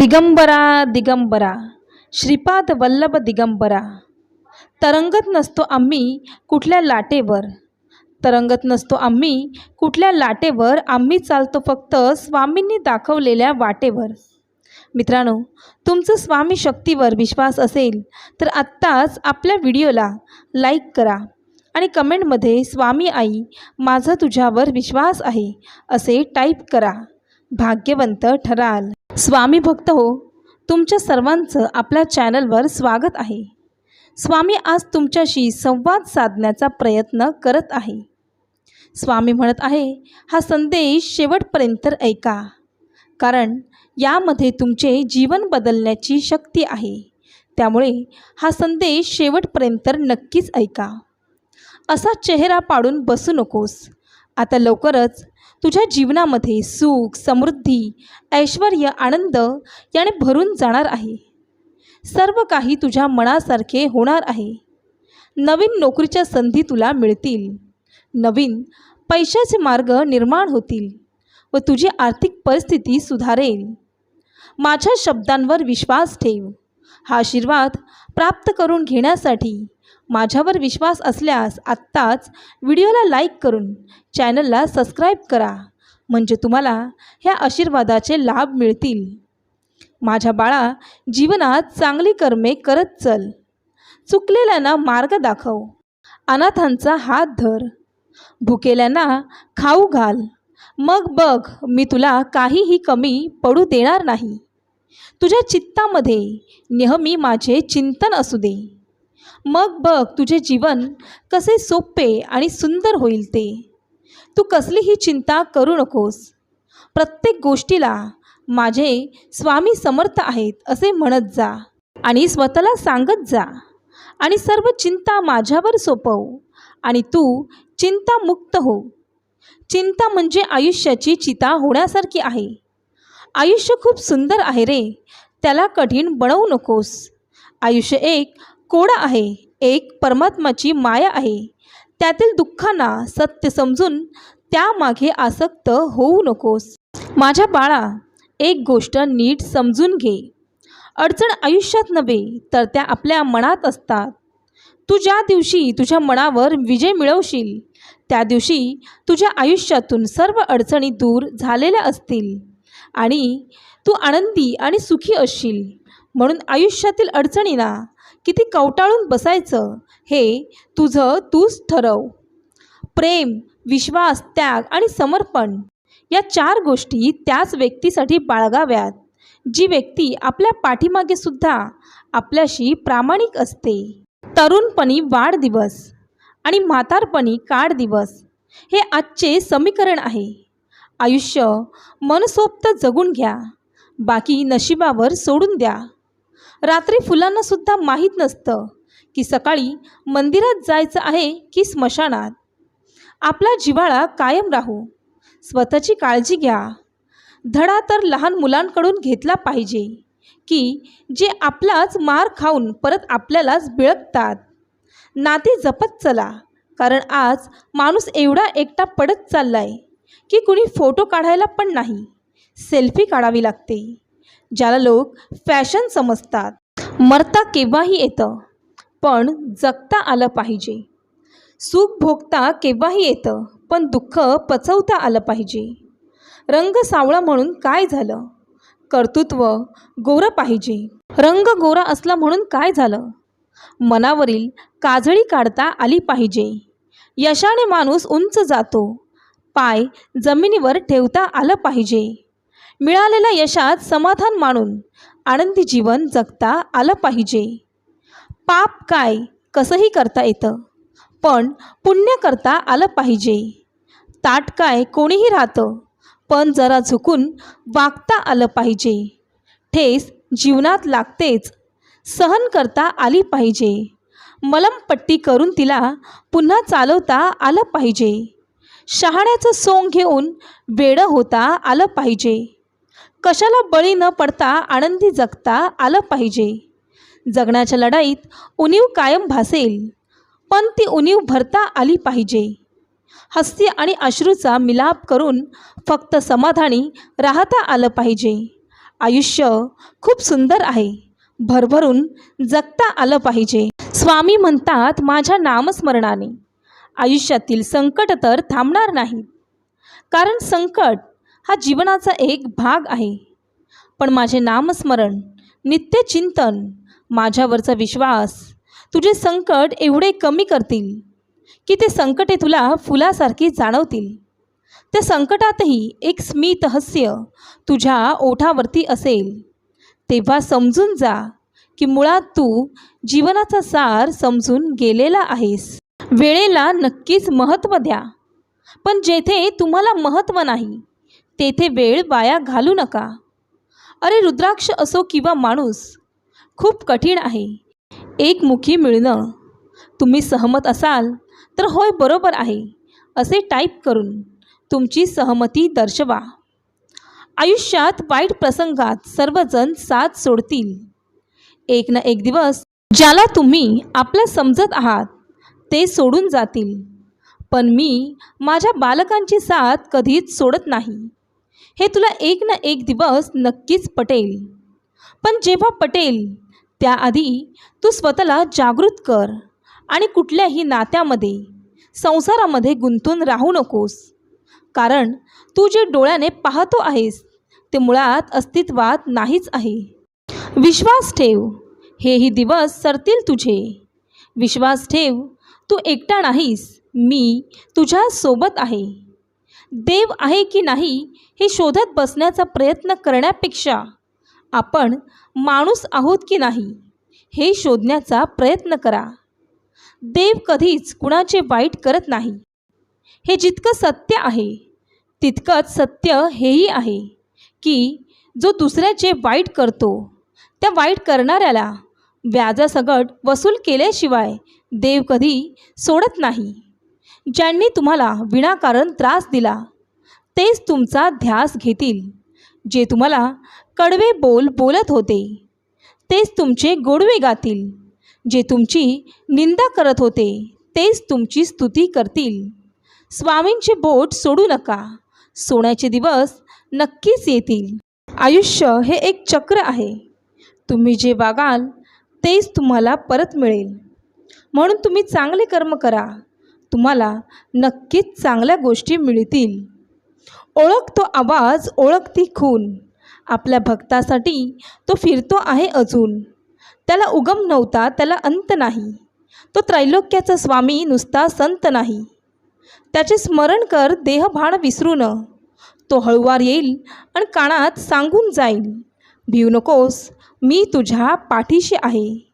दिगंबरा दिगंबरा श्रीपाद वल्लभ दिगंबरा. तरंगत नसतो आम्ही कुठल्या लाटेवर. तरंगत नसतो आम्ही कुठल्या लाटेवर. आम्ही चालतो फक्त स्वामींनी दाखवलेल्या वाटेवर. मित्रांनो तुमचं स्वामी शक्तीवर विश्वास असेल तर आत्ताच आपल्या व्हिडिओला लाईक करा आणि कमेंटमध्ये स्वामी आई माझा तुझ्यावर विश्वास आहे असे टाईप करा. भाग्यवंत ठराल. स्वामी भक्त हो तुमच्या सर्वांचं आपल्या चॅनलवर स्वागत आहे. स्वामी आज तुमच्याशी संवाद साधण्याचा प्रयत्न करत आहे. स्वामी म्हणत आहे हा संदेश शेवटपर्यंत ऐका. कारण यामध्ये तुमचे जीवन बदलण्याची शक्ती आहे. त्यामुळे हा संदेश शेवटपर्यंत नक्कीच ऐका. असा चेहरा पाडून बसू नकोस. आता लवकरच तुझ्या जीवनामध्ये सुख समृद्धी ऐश्वर आनंद याने भरून जाणार आहे. सर्व काही तुझ्या मनासारखे होणार आहे. नवीन नोकरीच्या संधी तुला मिळतील. नवीन पैशाचे मार्ग निर्माण होतील व तुझी आर्थिक परिस्थिती सुधारेल. माझ्या शब्दांवर विश्वास ठेव. हा आशीर्वाद प्राप्त करून घेण्यासाठी माझ्यावर विश्वास असल्यास आत्ताच व्हिडिओला लाईक करून चॅनलला सबस्क्राईब करा. म्हणजे तुम्हाला ह्या आशीर्वादाचे लाभ मिळतील. माझ्या बाळा जीवनात चांगली कर्मे करत चल. चुकलेल्यांना मार्ग दाखव. अनाथांचा हात धर. भुकेल्यांना खाऊ घाल. मग बघ मी तुला काहीही कमी पडू देणार नाही. तुझ्या चित्तामध्ये नेहमी माझे चिंतन असू दे. मग बघ तुझे जीवन कसे सोपे आणि सुंदर होईल ते. तू कसलीही चिंता करू नकोस. प्रत्येक गोष्टीला माझे स्वामी समर्थ आहेत असे म्हणत जा आणि स्वतःला सांगत जा आणि सर्व चिंता माझ्यावर सोपव आणि तू चिंतामुक्त हो. चिंता म्हणजे आयुष्याची चिता होण्यासारखी आहे. आयुष्य खूप सुंदर आहे रे. त्याला कठीण बनवू नकोस. आयुष्य एक कोड आहे. एक परमात्माची माया आहे. त्यातील दुःखांना सत्य समजून त्यामागे आसक्त होऊ नकोस. माझ्या बाळा एक गोष्ट नीट समजून घे. अडचण आयुष्यात नव्हे तर त्या आपल्या मनात असतात. तू ज्या दिवशी तुझ्या मनावर विजय मिळवशील त्या दिवशी तुझ्या आयुष्यातून सर्व अडचणी दूर झालेल्या असतील. आणि तू आनंदी आणि सुखी असशील म्हणून आयुष्यातील अडचणींना किती कवटाळून बसायचं? हे तुझं तूच ठरव. प्रेम विश्वास त्याग आणि समर्पण या चार गोष्टी त्याच व्यक्तीसाठी बाळगाव्यात. जी व्यक्ती आपल्या पाठीमागे सुद्धा आपल्याशी प्रामाणिक असते. तरुणपणी वाढदिवस आणि म्हातारपणी काढदिवस हे आजचे समीकरण आहे. आयुष्य मनसोक्त जगून घ्या. बाकी नशिबावर सोडून द्या. रात्री फुलांनासुद्धा माहीत नसतं की सकाळी मंदिरात जायचं आहे की स्मशानात. आपला जिव्हाळा कायम राहू. स्वतःची काळजी घ्या. धडा तर लहान मुलांकडून घेतला पाहिजे की जे आपलाच मार खाऊन परत आपल्यालाच बिळकतात नाते जपत चला कारण आज माणूस एवढा एकटा पडत चाललाय की कुणी फोटो काढायला पण नाही. सेल्फी काढावी लागते. ज्याला लोक फॅशन समजतात. मरता केव्हाही येतं पण जगता आलं पाहिजे. सुख भोगता केव्हाही येतं पण दुःख पचवता आलं पाहिजे. रंग सावळा म्हणून काय झालं? कर्तृत्व गोरं पाहिजे. रंग गोरा असला म्हणून काय झालं? मनावरील काजळी काढता आली पाहिजे. यशाने माणूस उंच जातो. पाय जमिनीवर ठेवता आलं पाहिजे. मिळालेल्या यशात समाधान मानून आनंदी जीवन जगता आलं पाहिजे. पाप काय? कसंही करता येतं पण पुण्य करता आलं पाहिजे. ताट काय? कोणीही राहतं पण जरा झुकून वागता आलं पाहिजे. ठेस जीवनात लागतेच सहन करता आली पाहिजे. मलमपट्टी करून तिला पुन्हा चालवता आलं पाहिजे. शहाण्याचं सोंग घेऊन वेडं होता आलं पाहिजे. कशाला बळी न पडता आनंदी जगता आलं पाहिजे? जगण्याच्या लढाईत उणीव कायम भासेल पण ती उणीव भरता आली पाहिजे. हस्ती आणि अश्रूचा मिलाप करून फक्त समाधानी राहता आलं पाहिजे. आयुष्य खूप सुंदर आहे भरभरून जगता आलं पाहिजे. स्वामी म्हणतात माझ्या नामस्मरणाने आयुष्यातील संकट तर थांबणार नाहीत कारण संकट हा जीवनाचा एक भाग आहे. पण माझे नामस्मरण नित्य चिंतन माझ्यावरचा विश्वास तुझे संकट एवढे कमी करतील की ते संकटे तुला फुलासारखी जाणवतील. त्या संकटातही एक स्मित हास्य तुझ्या ओठावरती असेल. तेव्हा समजून जा की मुळात तू जीवनाचा सार समजून गेलेला आहेस. वेळेला नक्कीच महत्त्व द्या पण जेथे तुम्हाला महत्त्व नाही तेथे वेळ वाया घालू नका. अरे रुद्राक्ष असो किंवा माणूस खूप कठीण आहे. एकमुखी मिळणं. तुम्ही सहमत असाल तर होय बरोबर आहे असे टाईप करून तुमची सहमती दर्शवा. आयुष्यात वाईट प्रसंगात सर्वजण साथ सोडतील. एक ना एक दिवस ज्याला तुम्ही आपलं समजत आहात ते सोडून जातील. पण मी माझ्या बालकांची साथ कधीच सोडत नाही. हे तुला एक ना एक दिवस नक्कीच पटेल. पण जेव्हा पटेल त्याआधी तू स्वतःला जागृत कर आणि कुठल्याही नात्यामध्ये संसारामध्ये गुंतून राहू नकोस. कारण तू जे डोळ्याने पाहतो आहेस ते मुळात अस्तित्वात नाहीच आहे. विश्वास ठेव हेही दिवस सरतील तुझे. विश्वास ठेव तू एकटा नाहीस मी तुझ्या सोबत आहे. देव आहे की नाही हे शोधत बसण्याचा प्रयत्न करण्यापेक्षा आपण माणूस आहोत की नाही हे शोधण्याचा प्रयत्न करा. देव कधीच कुणाचे वाईट करत नाही. हे जितकं सत्य आहे तितकंच सत्य हेही आहे की जो दुसऱ्याचे वाईट करतो त्या वाईट करणाऱ्याला व्याजासकट वसूल केल्याशिवाय देव कधी सोडत नाही. ज्यांनी तुम्हाला विनाकारण त्रास दिला तेच तुमचा ध्यास घेतील. जे तुम्हाला कडवे बोल बोलत होते तेच तुमचे गोडवे गातील. जे तुमची निंदा करत होते तेच तुमची स्तुती करतील. स्वामींचे बोट सोडू नका सोन्याचे दिवस नक्कीच येतील. आयुष्य हे एक चक्र आहे. तुम्ही जे वागाल तेच तुम्हाला परत मिळेल. म्हणून तुम्ही चांगले कर्म करा. तुम्हाला नक्कीच चांगल्या गोष्टी मिळतील. ओळख तो आवाज ओळख ती खून. आपल्या भक्तासाठी तो फिरतो आहे अजून. त्याला उगम नव्हता त्याला अंत नाही. तो त्रैलोक्याचा स्वामी नुसता संत नाही. त्याचे स्मरण कर देहभाण विसरू न. तो हळुवार येईल आणि कानात सांगून जाईल भिऊ नकोस मी तुझ्या पाठीशी आहे.